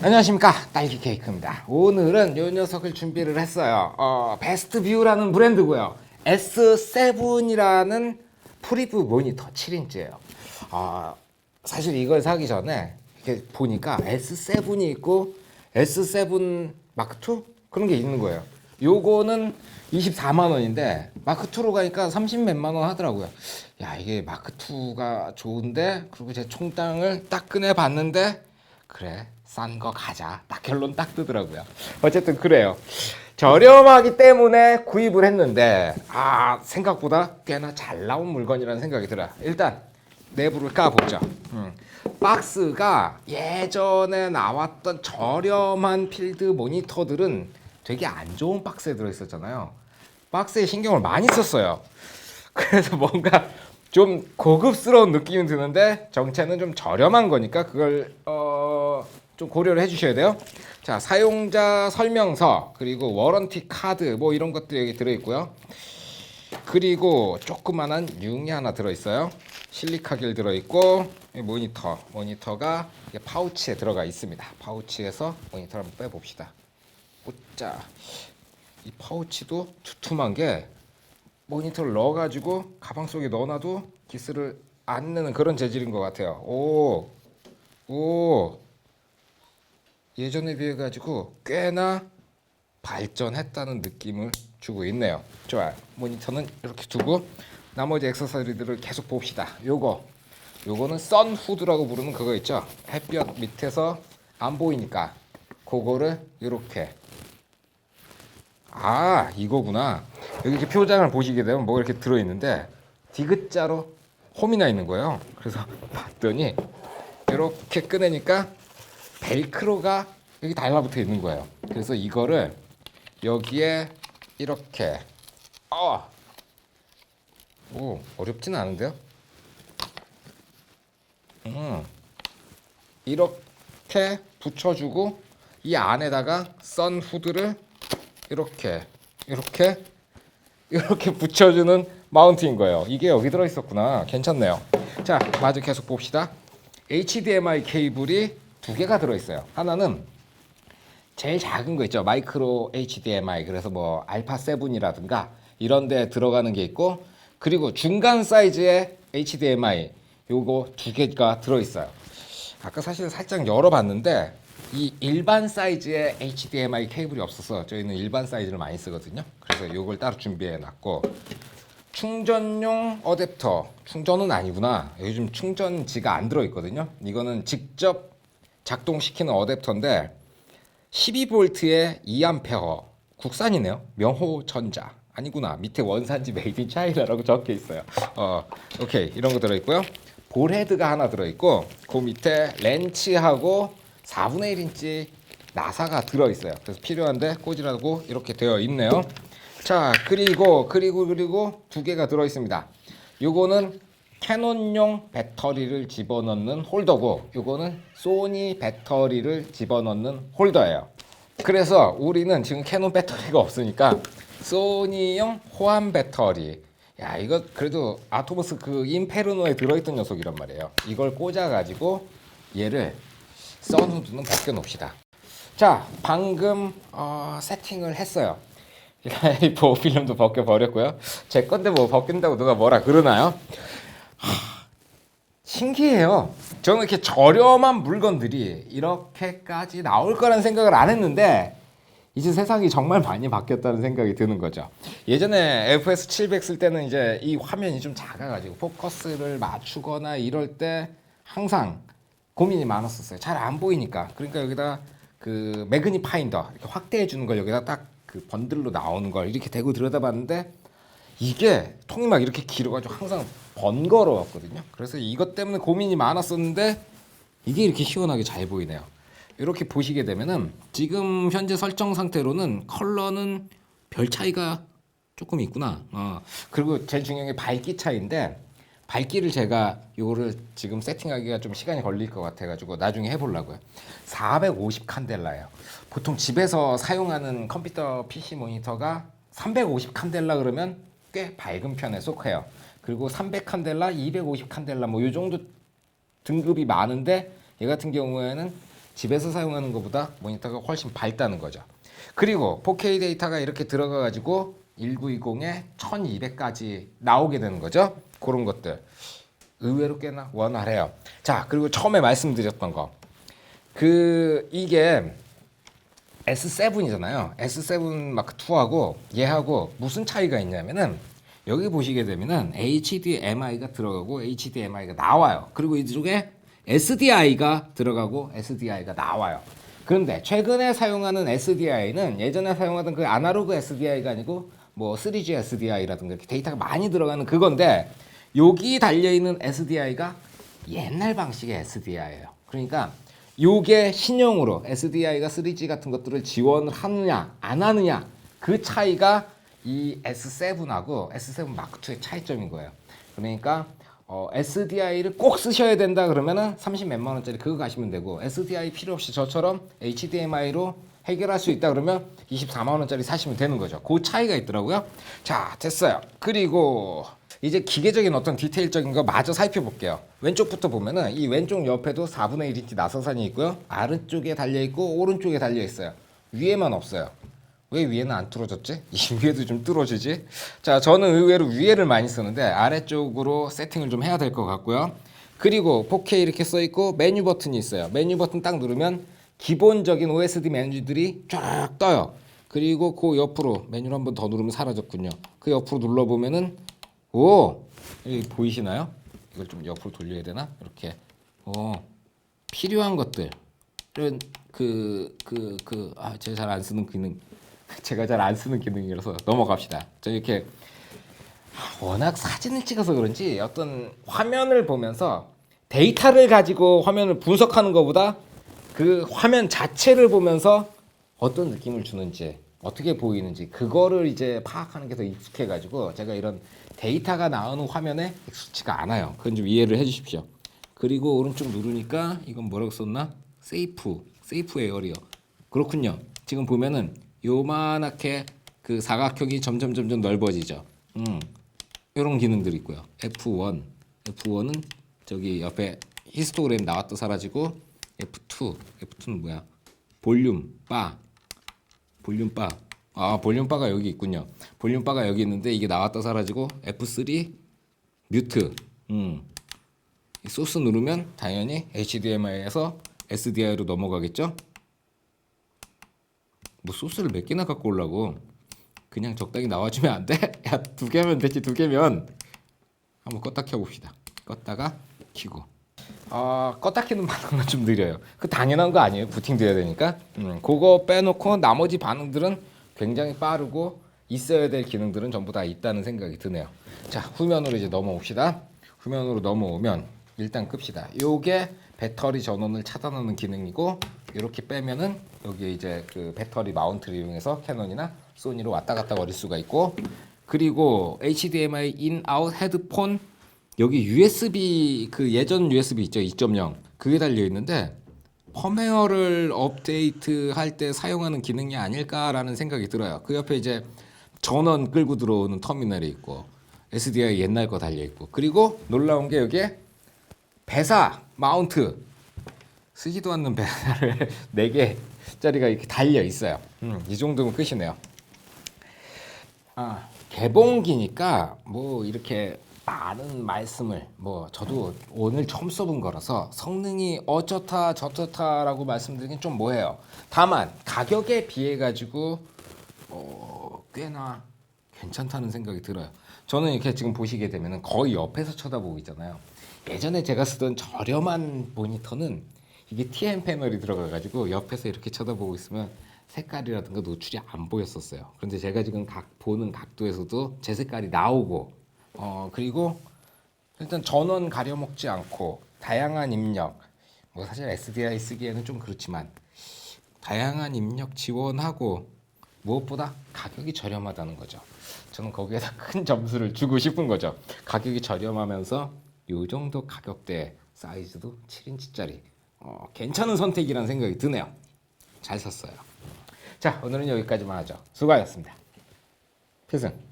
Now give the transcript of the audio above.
안녕하십니까? 딸기 케이크입니다. 오늘은 이 녀석을 준비를 했어요. 어, 베스트 뷰라는 브랜드고요. S7이라는 프리브 모니터 7인치예요. 어, 사실 이걸 사기 전에 이렇게 보니까 S7이 있고 S7 마크2 그런 게 있는 거예요. 요거는 24만 원인데 마크 2로 가니까 30 몇만 원 하더라고요. 야 이게 마크 2가 좋은데? 그리고 제 총당을 딱 꺼내 봤는데 그래 싼 거 가자. 딱 결론 딱 뜨더라고요. 어쨌든 그래요. 저렴하기 때문에 구입을 했는데 아 생각보다 꽤나 잘 나온 물건이라는 생각이 들어요. 일단 내부를 까보죠. 음. 박스가 예전에 나왔던 저렴한 필드 모니터들은 되게 안 좋은 박스에 들어있었잖아요. 박스에 신경을 많이 썼어요. 그래서 뭔가 좀 고급스러운 느낌이 드는데 정체는 좀 저렴한 거니까 그걸 어, 좀 고려를 해주셔야 돼요. 자 사용자 설명서 그리고 워런티 카드 뭐 이런 것들이 여기 들어있고요. 그리고 조그만한 융이 하나 들어있어요. 실리카겔 들어있고 이 모니터 모니터가 파우치에 들어가 있습니다. 파우치에서 모니터를 한번 빼봅시다. 오짜 이 파우치도 두툼한 게 모니터를 넣어가지고 가방 속에 넣어놔도 기스를 안 내는 그런 재질인 것 같아요. 오, 오, 예전에 비해 가지고 꽤나 발전했다는 느낌을 주고 있네요. 좋아요. 모니터는 이렇게 두고 나머지 액세서리들을 계속 봅시다. 요거, 요거는 선 후드라고 부르는 그거 있죠. 햇볕 밑에서 안 보이니까 그거를 이렇게 아 이거구나 여기 이렇게 표장을 보시게 되면 뭐가 이렇게 들어있는데 디귿자로 홈이 나 있는 거예요 그래서 봤더니 이렇게 꺼내니까 벨크로가 여기 달라붙어 있는 거예요 그래서 이거를 여기에 이렇게 어. 오 어렵지는 않은데요 음. 이렇게 붙여주고 이 안에다가 선 후드를 이렇게 이렇게 이렇게 붙여주는 마운트인 거예요. 이게 여기 들어 있었구나. 괜찮네요. 자, 마저 계속 봅시다. HDMI 케이블이 두 개가 들어 있어요. 하나는 제일 작은 거 있죠. 마이크로 HDMI. 그래서 뭐 알파 7이라든가 이런 데 들어가는 게 있고 그리고 중간 사이즈의 HDMI 요거 두 개가 들어 있어요. 아까 사실 살짝 열어 봤는데 이 일반 사이즈의 HDMI 케이블이 없어서 저희는 일반 사이즈를 많이 쓰거든요. 그래서 이걸 따로 준비해 놨고 충전용 어댑터 충전은 아니구나. 요즘 충전지가 안 들어 있거든요. 이거는 직접 작동시키는 어댑터인데 12V의 2A 국산이네요. 명호전자 아니구나. 밑에 원산지 메이드 인 차이나라고 적혀 있어요. 어, 오케이 이런 거 들어 있고요. 볼헤드가 하나 들어 있고 그 밑에 렌치하고 4분의 1인치 나사가 들어 있어요. 그래서 필요한데 꽂으라고 이렇게 되어 있네요. 자 그리고 그리고 그리고 두 개가 들어 있습니다. 요거는 캐논용 배터리를 집어넣는 홀더고 요거는 소니 배터리를 집어넣는 홀더예요. 그래서 우리는 지금 캐논 배터리가 없으니까 소니용 호환 배터리. 야 이거 그래도 아토모스 그 인페르노에 들어있던 녀석이란 말이에요. 이걸 꽂아가지고 얘를 선후드는 벗겨 놓읍시다. 자, 방금 어, 세팅을 했어요. 이 보호필름도 벗겨 버렸고요. 제 건데 뭐 벗긴다고 누가 뭐라 그러나요? 하, 신기해요. 저는 이렇게 저렴한 물건들이 이렇게까지 나올 거라는 생각을 안 했는데 이제 세상이 정말 많이 바뀌었다는 생각이 드는 거죠. 예전에 FS 700 쓸 때는 이제 이 화면이 좀 작아가지고 포커스를 맞추거나 이럴 때 항상 고민이 많았었어요. 잘 안 보이니까. 그러니까 여기다 그 매그니파인더 이렇게 확대해 주는 걸 여기다 딱 그 번들로 나오는 걸 이렇게 대고 들여다봤는데 이게 통이 막 이렇게 길어가지고 항상 번거로웠거든요. 그래서 이것 때문에 고민이 많았었는데 이게 이렇게 시원하게 잘 보이네요. 이렇게 보시게 되면은 지금 현재 설정 상태로는 컬러는 별 차이가 조금 있구나. 어. 그리고 제일 중요한 게 밝기 차이인데 밝기를 제가 요거를 지금 세팅하기가 좀 시간이 걸릴 것 같아가지고 나중에 해보려고요. 450 칸델라예요. 보통 집에서 사용하는 컴퓨터 PC 모니터가 350 칸델라 그러면 꽤 밝은 편에 속해요. 그리고 300 칸델라, 250 칸델라 뭐요 정도 등급이 많은데 얘 같은 경우에는 집에서 사용하는 것보다 모니터가 훨씬 밝다는 거죠. 그리고 4K 데이터가 이렇게 들어가 가지고 1920에 1200까지 나오게 되는 거죠. 그런 것들 의외로 꽤나 원활해요. 자, 그리고 처음에 말씀드렸던 거. 그 이게 S7이잖아요. S7 마크 2하고 얘하고 무슨 차이가 있냐면은 여기 보시게 되면은 HDMI가 들어가고 HDMI가 나와요. 그리고 이쪽에 SDI가 들어가고 SDI가 나와요. 그런데 최근에 사용하는 SDI는 예전에 사용하던 그 아날로그 SDI가 아니고 뭐 3G SDI라든가 이렇게 데이터가 많이 들어가는 그건데 여기 달려 있는 SDI가 옛날 방식의 SDI예요. 그러니까 요게 신형으로 SDI가 3G 같은 것들을 지원을 하느냐 안 하느냐 그 차이가 이 S7하고 S7 마크 2의 차이점인 거예요. 그러니까 어, SDI를 꼭 쓰셔야 된다 그러면은 30 몇만 원짜리 그거 가시면 되고 SDI 필요 없이 저처럼 HDMI로 해결할 수 있다 그러면 24만 원짜리 사시면 되는 거죠. 그 차이가 있더라고요. 자, 됐어요. 그리고 이제 기계적인 어떤 디테일적인 거 마저 살펴볼게요. 왼쪽부터 보면은 이 왼쪽 옆에도 4분의 1인치 나서산이 있고요. 아래쪽에 달려 있고 오른쪽에 달려 있어요. 위에만 없어요. 왜 위에는 안 뚫어졌지? 이 위에도 좀 뚫어지지? 자, 저는 의외로 위에를 많이 쓰는데 아래쪽으로 세팅을 좀 해야 될 것 같고요. 그리고 4K 이렇게 써 있고 메뉴 버튼이 있어요. 메뉴 버튼 딱 누르면 기본적인 OSD 메뉴들이 쫙 떠요. 그리고 그 옆으로 메뉴를 한 번 더 누르면 사라졌군요. 그 옆으로 눌러 보면은 오 여기 보이시나요? 이걸 좀 옆으로 돌려야 되나? 이렇게 오 필요한 것들은 그 그 그 아 제가 잘 안 쓰는 기능 제가 잘 안 쓰는 기능이라서 넘어갑시다. 저 이렇게 워낙 사진을 찍어서 그런지 어떤 화면을 보면서 데이터를 가지고 화면을 분석하는 것보다 그 화면 자체를 보면서 어떤 느낌을 주는지 어떻게 보이는지 그거를 이제 파악하는 게 더 익숙해 가지고 제가 이런 데이터가 나오는 화면에 익숙치가 않아요. 그건 좀 이해를 해 주십시오. 그리고 오른쪽 누르니까 이건 뭐라고 썼나? 세이프, 세이프 에어리어. 그렇군요. 지금 보면은 요만하게 그 사각형이 점점 점점 넓어지죠. 음. 이런 기능들이 있고요. F1, F1은 저기 옆에 히스토그램 나왔다 사라지고 F2, F2는 뭐야? 볼륨 바, 볼륨 바. 아 볼륨 바가 여기 있군요. 볼륨 바가 여기 있는데 이게 나왔다 사라지고 F3 뮤트. 음. 이 소스 누르면 당연히 HDMI에서 SDI로 넘어가겠죠? 뭐 소스를 몇 개나 갖고 오려고 그냥 적당히 나와주면 안 돼? 야 두 개면 되지 두 개면 한번 껐다 켜봅시다 껐다가 켜고 아 껐다 켜는 반응은 좀 느려요. 그 당연한 거 아니에요? 부팅 돼야 되니까? 음, 그거 빼놓고 나머지 반응들은 굉장히 빠르고 있어야 될 기능들은 전부 다 있다는 생각이 드네요. 자 후면으로 이제 넘어옵시다. 후면으로 넘어오면 일단 끕시다. 요게 배터리 전원을 차단하는 기능이고 이렇게 빼면은 여기 이제 그 배터리 마운트를 이용해서 캐논이나 소니로 왔다 갔다 거릴 수가 있고 그리고 HDMI 인 아웃 헤드폰 여기 USB 그 예전 USB 있죠 2.0 그게 달려 있는데 펌웨어를 업데이트 할 때 사용하는 기능이 아닐까라는 생각이 들어요. 그 옆에 이제 전원 끌고 들어오는 터미널이 있고 SDI 옛날 거 달려 있고 그리고 놀라운 게 여기에 배사 마운트 쓰지도 않는 배사를 4개 짜리가 이렇게 달려 있어요. 음, 이 정도면 끝이네요. 아, 개봉기니까 뭐 이렇게 많은 말씀을 뭐 저도 오늘 처음 써본 거라서 성능이 어쩌다 저쩌다라고 말씀드리긴 좀 뭐해요. 다만 가격에 비해 가지고 어, 꽤나 괜찮다는 생각이 들어요. 저는 이렇게 지금 보시게 되면은 거의 옆에서 쳐다보고 있잖아요. 예전에 제가 쓰던 저렴한 모니터는 이게 TN 패널이 들어가가지고 옆에서 이렇게 쳐다보고 있으면 색깔이라든가 노출이 안 보였었어요. 그런데 제가 지금 각 보는 각도에서도 제 색깔이 나오고 어 그리고 일단 전원 가려 먹지 않고 다양한 입력 뭐 사실 SDI 쓰기에는 좀 그렇지만 다양한 입력 지원하고 무엇보다 가격이 저렴하다는 거죠. 저는 거기에다 큰 점수를 주고 싶은 거죠. 가격이 저렴하면서 요 정도 가격대 사이즈도 7인치짜리 어, 괜찮은 선택이라는 생각이 드네요. 잘 샀어요. 자 오늘은 여기까지만 하죠. 수고하셨습니다. 필승.